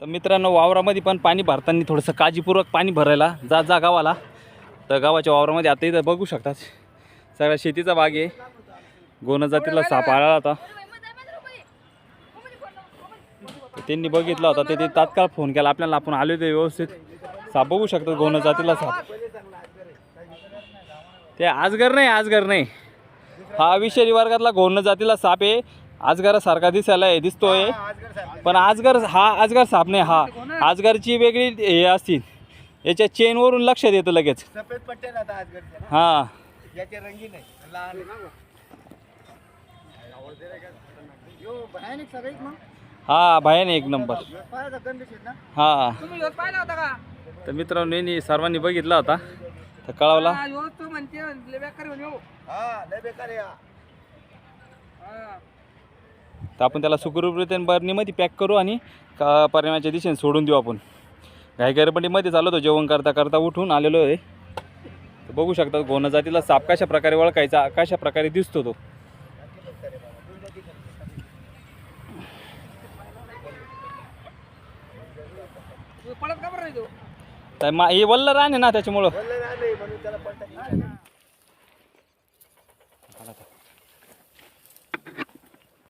तर मित्रांनो वावरामध्ये पण पाणी भरताना थोडंसं काळजीपूर्वक पाणी भरायला जा जा गावाला. तर गावाच्या वावरामध्ये आता इथं बघू शकतात. सगळ्या शेतीचा भाग आहे. गोन जातीला साप आळाला होता. त्यांनी बघितला होता ते तात्काळ फोन केला. आपल्याला आपण आलो ते व्यवस्थित. साप बघू शकतात गोन जातीला साप. ते आजगर नाही आजगर नाही. हा विषारी वर्गातला गोन जातीला साप आहे. आजगरासारखा दिसायला आहे दिसतोय. पण आजगर हा आजगर साप नाही हा. आजगरची वेगळी हे असतील. याच्या चेनवरून लक्षात येतं लगेच. सफेद पट्टे राहतात आजगरचे हां. याचे लहान भयानक हा एक नंबर. हा. तुम्ही ह्योच पाहिला होता का? तर मित्रांनो यांनी सर्वांनी बघितला होता. तर कळवला. हा, म्हणते तर आपण त्याला सुखरूपरीत्याने बरणीमध्ये पॅक करू आणि का परिणामाच्या दिशेने सोडून देऊ आपण. घाई गरबडीमध्ये चाललो होतो जेवण करता करता उठून आलेलो आहे. तर बघू शकतात गोन जातीला साप कशा प्रकारे ओळखायचा कशा प्रकारे दिसतो तो. मा हे वल्ल राहणे ना त्याच्यामुळं.